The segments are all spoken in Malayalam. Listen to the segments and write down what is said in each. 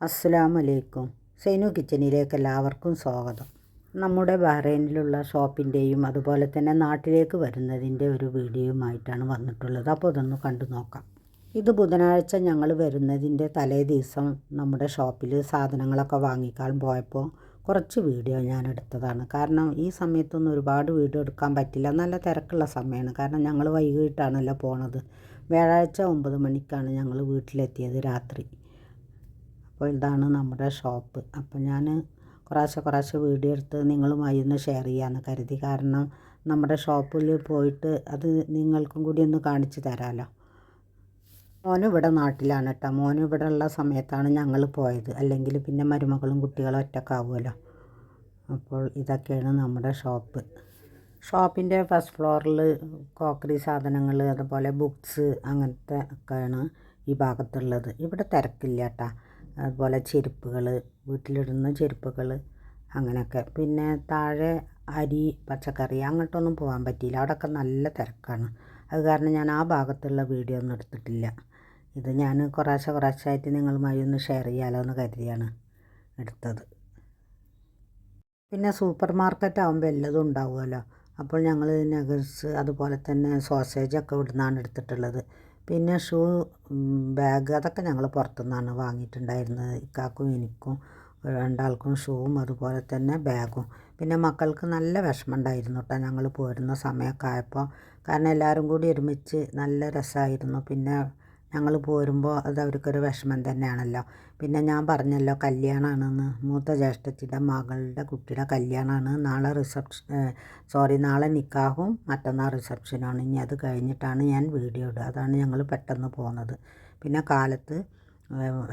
അസ്സലാമു അലൈക്കും സൈനു കിച്ചനിലേക്ക് എല്ലാവർക്കും സ്വാഗതം. നമ്മുടെ ബഹ്റൈനിലുള്ള ഷോപ്പിന്റെയും അതുപോലെ തന്നെ നാട്ടിലേക്ക് വരുന്നതിന്റെ ഒരു വീഡിയോയുമായിട്ടാണ് വന്നിട്ടുള്ളത്. അപ്പോൾ ഇതൊന്ന് കണ്ടു നോക്കാം. ഇത് ബുധനാഴ്ച ഞങ്ങൾ വരുന്നതിന്റെ തലേ ദിവസം നമ്മുടെ ഷോപ്പിൽ സാധനങ്ങളൊക്കെ വാങ്ങിക്കാൻ പോയപ്പോൾ കുറച്ച് വീഡിയോ ഞാൻ എടുത്തതാണ്. കാരണം ഈ സമയത്തൊന്നും ഒരുപാട് വീഡിയോ എടുക്കാൻ പറ്റില്ല. നല്ല തിരക്കുള്ള സമയമാണ്. കാരണം ഞങ്ങൾ വൈകിട്ടാണല്ലോ പോണത്. വ്യാഴാഴ്ച ഒമ്പത് മണിക്കാണ് ഞങ്ങൾ വീട്ടിലെത്തിയത് രാത്രി. അപ്പോൾ ഇതാണ് നമ്മുടെ ഷോപ്പ്. അപ്പോൾ ഞാൻ കുറേശ്ശെ കുറേശ്ശെ വീഡിയോ എടുത്ത് നിങ്ങളുമായി ഒന്ന് ഷെയർ ചെയ്യാമെന്ന് കരുതി. കാരണം നമ്മുടെ ഷോപ്പിൽ പോയിട്ട് അത് നിങ്ങൾക്കും കൂടി ഒന്ന് കാണിച്ചു തരാമല്ലോ. മോനും ഇവിടെ നാട്ടിലാണ് കേട്ടോ. മോനും ഇവിടെ ഉള്ള സമയത്താണ് ഞങ്ങൾ പോയത്. അല്ലെങ്കിൽ പിന്നെ മരുമകളും കുട്ടികളും ഒറ്റക്കാവുമല്ലോ അപ്പോൾ ഇതൊക്കെയാണ് നമ്മുടെ ഷോപ്പ്. ഷോപ്പിന്റെ ഫസ്റ്റ് ഫ്ലോറിൽ കോക്കറി സാധനങ്ങൾ അതുപോലെ ബുക്സ് അങ്ങനത്തെ ഒക്കെയാണ് ഈ ഭാഗത്തുള്ളത്. ഇവിടെ തിരക്കില്ല കേട്ടോ. അതുപോലെ ചെരുപ്പുകൾ വീട്ടിലിടുന്ന ചെരുപ്പുകൾ അങ്ങനെയൊക്കെ. പിന്നെ താഴെ അരി പച്ചക്കറി അങ്ങോട്ടൊന്നും പോകാൻ പറ്റിയില്ല. അവിടെയൊക്കെ നല്ല തിരക്കാണ്. അത് കാരണം ഞാൻ ആ ഭാഗത്തുള്ള വീഡിയോ ഒന്നും എടുത്തിട്ടില്ല. ഇത് ഞാൻ കുറേശ്ശെ കുറേശ്ശായിട്ട് നിങ്ങളുമായി ഒന്ന് ഷെയർ ചെയ്യാമല്ലോ എന്ന് കരുതിയാണ് എടുത്തത്. പിന്നെ സൂപ്പർ മാർക്കറ്റ് ആകുമ്പോൾ എല്ലതും ഉണ്ടാവുമല്ലോ. അപ്പോൾ ഞങ്ങൾ നഗർസ് അതുപോലെ തന്നെ സോസേജൊക്കെ ഇവിടുന്നാണ് എടുത്തിട്ടുള്ളത്. പിന്നെ ഷൂ ബാഗ് അതൊക്കെ ഞങ്ങൾ പുറത്തുനിന്നാണ് വാങ്ങിയിട്ടുണ്ടായിരുന്നത്. ഇക്കാക്കും എനിക്കും രണ്ടാൾക്കും ഷൂവും അതുപോലെ തന്നെ ബാഗും. പിന്നെ മക്കൾക്ക് നല്ല വിഷമം ഉണ്ടായിരുന്നു കേട്ടോ ഞങ്ങൾ പോരുന്ന സമയമൊക്കെ ആയപ്പോൾ കാരണം എല്ലാവരും കൂടി ഒരുമിച്ച് നല്ല രസമായിരുന്നു പിന്നെ ഞങ്ങൾ പോരുമ്പോൾ അത് അവർക്കൊരു വിഷമം തന്നെയാണല്ലോ. പിന്നെ ഞാൻ പറഞ്ഞല്ലോ കല്യാണമാണെന്ന് മൂത്ത ജ്യേഷ്ഠത്തിന്റെ മകളുടെ കുട്ടിയുടെ കല്യാണമാണ് നാളെ റിസപ്ഷൻ സോറി നാളെ നിക്കാഹും മറ്റന്നാൾ റിസപ്ഷനാണ്. ഇനി അത് കഴിഞ്ഞിട്ടാണ് ഞാൻ വീഡിയോ ഇടുക. അതാണ് ഞങ്ങൾ പെട്ടെന്ന് പോകുന്നത് പിന്നെ കാലത്ത്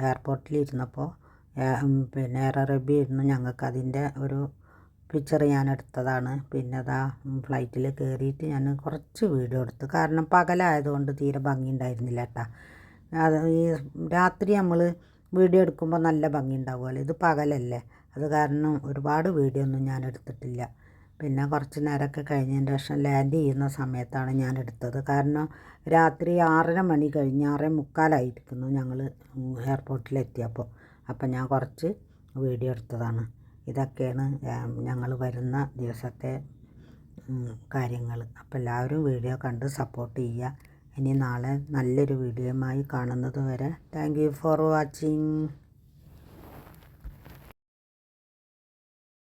എയർപോർട്ടിൽ ഇരുന്നപ്പോൾ പിന്നെ എയർ അറേബ്യ ഇരുന്ന് ഞങ്ങൾക്ക് അതിന്റെ ഒരു പിക്ചർ ഞാൻ എടുത്തതാണ് പിന്നെ അതാ ഫ്ലൈറ്റിൽ കയറിയിട്ട് ഞാൻ കുറച്ച് വീഡിയോ എടുത്തു. കാരണം പകലായതുകൊണ്ട് തീരെ ഭംഗി ഉണ്ടായിരുന്നില്ല കേട്ടോ അത് ഈ രാത്രി നമ്മൾ വീഡിയോ എടുക്കുമ്പോൾ നല്ല ഭംഗി ഉണ്ടാവുമല്ലോ ഇത് പകലല്ലേ. അത് കാരണം ഒരുപാട് വീഡിയോ ഒന്നും ഞാൻ എടുത്തിട്ടില്ല പിന്നെ കുറച്ച് നേരമൊക്കെ കഴിഞ്ഞതിന് ശേഷം ലാൻഡ് ചെയ്യുന്ന സമയത്താണ് ഞാൻ എടുത്തത് കാരണം രാത്രി ആറര മണി കഴിഞ്ഞ് ആറേ മുക്കാലായിരിക്കുന്നു ഞങ്ങൾ എയർപോർട്ടിലെത്തിയപ്പോൾ. അപ്പം ഞാൻ കുറച്ച് വീഡിയോ എടുത്തതാണ്. ഇതൊക്കെയാണ് ഞങ്ങൾ വരുന്ന ദിവസത്തെ കാര്യങ്ങൾ അപ്പോൾ എല്ലാവരും വീഡിയോ കണ്ട് സപ്പോർട്ട് ചെയ്യുക. ഇനി നാളെ നല്ലൊരു വീഡിയോയുമായി കാണുന്നത് വരെ താങ്ക് യു ഫോർ വാച്ചിങ്